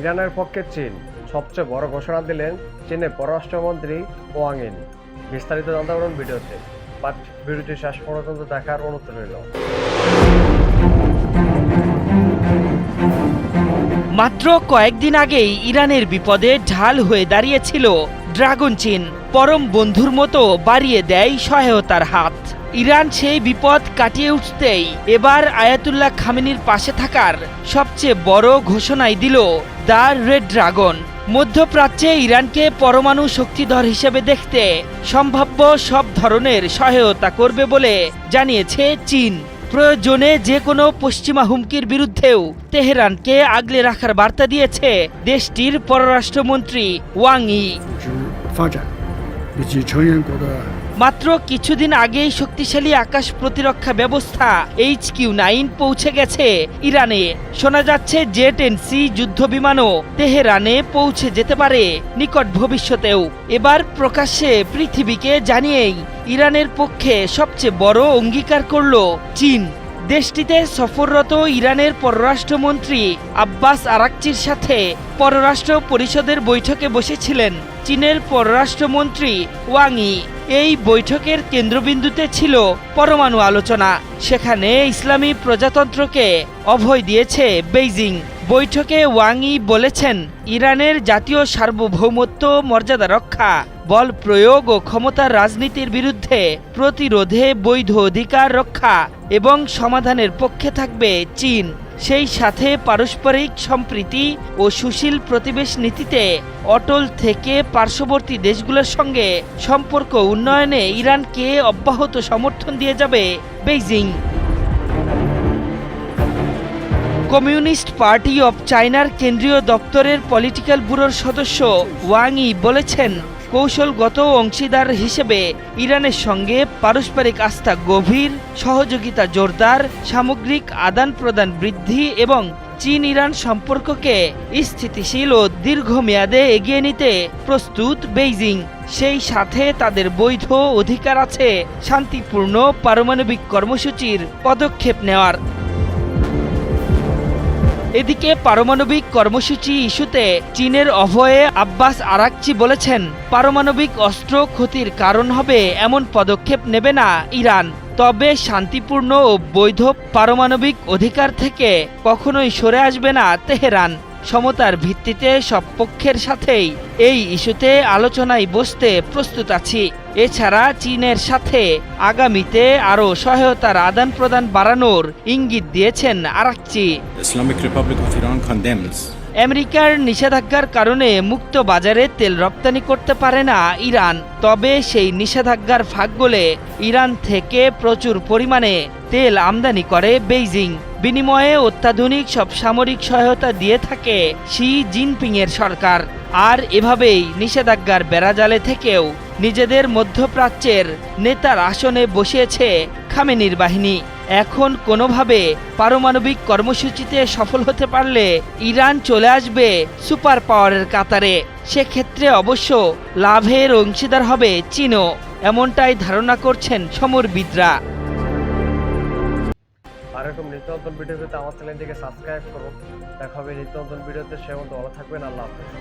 ইরানের পক্ষে চীন সবচেয়ে বড় ঘোষণা দিলেন চীনের পররাষ্ট্রমন্ত্রী ওয়াং ইন। বিস্তারিত জানতে পারবেন ভিডিওতে। বাট ভিডিওটি শেষ পর্যন্ত দেখার অনুরোধ রইল। মাত্র কয়েকদিন আগেই ইরানের বিপদে ঢাল হয়ে দাঁড়িয়েছিল ড্রাগন চীন। পরম বন্ধুর মতো বাড়িয়ে দেয় সহায়তার হাত। ইরান সেই বিপদ কাটিয়ে উঠতেই এবার আয়াতুল্লাহ খামেনির পাশে থাকার সবচেয়ে বড় ঘোষণাই দিল দ্য রেড ড্রাগন। মধ্যপ্রাচ্যে ইরানকে পরমাণু শক্তিধর হিসেবে দেখতে সম্ভাব্য সব ধরনের সহায়তা করবে বলে জানিয়েছে চীন। প্রয়োজনে যে কোনো পশ্চিমা হুমকির বিরুদ্ধেও তেহরানকে আগলে রাখার বার্তা দিয়েছে দেশটির পররাষ্ট্রমন্ত্রী ওয়াং ই। মাত্র কিছুদিন আগেই শক্তিশালী আকাশ প্রতিরক্ষা ব্যবস্থা এইচ কিউ নাইন পৌঁছে গেছে ইরানে। শোনা যাচ্ছে জেট এন সি যুদ্ধ বিমানও তেহরানে পৌঁছে যেতে পারে নিকট ভবিষ্যতেও। এবার প্রকাশ্যে পৃথিবীকে জানিয়েই ইরানের পক্ষে সবচেয়ে বড় অঙ্গীকার করল চীন। দেশটিতে সফররত ইরানের পররাষ্ট্রমন্ত্রী আব্বাস আরাকচির সাথে পররাষ্ট্র পরিষদের বৈঠকে বসেছিলেন চীনের পররাষ্ট্রমন্ত্রী ওয়াং ই। এই বৈঠকের কেন্দ্রবিন্দুতে ছিল পরমাণু আলোচনা। সেখানে ইসলামী প্রজাতন্ত্রকে অভয় দিয়েছে বেইজিং। বৈঠকে ওয়াং ই বলেছেন, ইরানের জাতীয় সার্বভৌমত্ব মর্যাদা রক্ষা বল প্রয়োগ ও ক্ষমতার রাজনীতির বিরুদ্ধে প্রতিরোধে বৈধ অধিকার রক্ষা এবং সমাধানের পক্ষে থাকবে চীন। সেই সাথে পারস্পরিক সম্প্রীতি ও সুশীল প্রতিবেশ নীতিতে অটল থেকে পার্শ্ববর্তী দেশগুলোর সঙ্গে সম্পর্ক উন্নয়নে ইরানকে অব্যাহত সমর্থন দিয়ে যাবে বেইজিং। কমিউনিস্ট পার্টি অব চায়নার কেন্দ্রীয় দপ্তরের পলিটিক্যাল ব্যুরোর সদস্য ওয়াং ই বলেছেন কৌশলগত অংশীদার হিসেবে ইরানের সঙ্গে পারস্পরিক আস্থা গভীর, সহযোগিতা জোরদার, সামগ্রিক আদান প্রদান বৃদ্ধি এবং চীন ইরান সম্পর্ককে স্থিতিশীল ও দীর্ঘমেয়াদে এগিয়ে নিতে প্রস্তুত বেইজিং। সেই সাথে তাদের বৈধ অধিকার আছে শান্তিপূর্ণ পারমাণবিক কর্মসূচির পদক্ষেপ নেওয়ার। এদিকে পারমাণবিক কর্মসূচি ইস্যুতে চীনের অভয়ে আব্বাস আরাকচি বলেছেন, পারমাণবিক অস্ত্র ক্ষতির কারণ হবে এমন পদক্ষেপ নেবে না ইরান। তবে শান্তিপূর্ণ ও বৈধ পারমাণবিক অধিকার থেকে কখনোই সরে আসবে না তেহরান। সমতার ভিত্তিতে সব পক্ষের সাথেই এই ইস্যুতে আলোচনায় বসতে প্রস্তুত আছি। এছাড়া চীনের সাথে আগামীতে আরও সহায়তার আদান প্রদান বাড়ানোর ইঙ্গিত দিয়েছেন Araghchi. Islamic Republic of Iran condemns আমেরিকার নিষেধাজ্ঞার কারণে মুক্ত বাজারে তেল রপ্তানি করতে পারে না ইরান। তবে সেই নিষেধাজ্ঞার ফাঁক গলে ইরান থেকে প্রচুর পরিমাণে তেল আমদানি করে বেইজিং। বিনিময়ে অত্যাধুনিক সব সামরিক সহায়তা দিয়ে থাকে শি জিনপিং এর সরকার। আর এভাবেই নিষেধাজ্ঞার বেড়াজালে থেকেও নিজেদের মধ্যপ্রাচ্যের নেতার আসনে বসিয়েছে খামেনির বাহিনী। এখন কোনোভাবে পারমাণবিক কর্মসূচিতে সফল হতে পারলে ইরান চলে আসবে সুপার পাওয়ারের কাতারে। সেক্ষেত্রে অবশ্য লাভের অংশীদার হবে চীনও, এমনটাই ধারণা করছেন সমরবিদরা। আর এরকম নিত্য ভিডিও পেতে আমার চ্যানেলটিকে সাবস্ক্রাইব করুন দেখা হবে নিত্য ভিডিওতে সে মতো ভালো থাকবেন, আল্লাহ হাফেজ।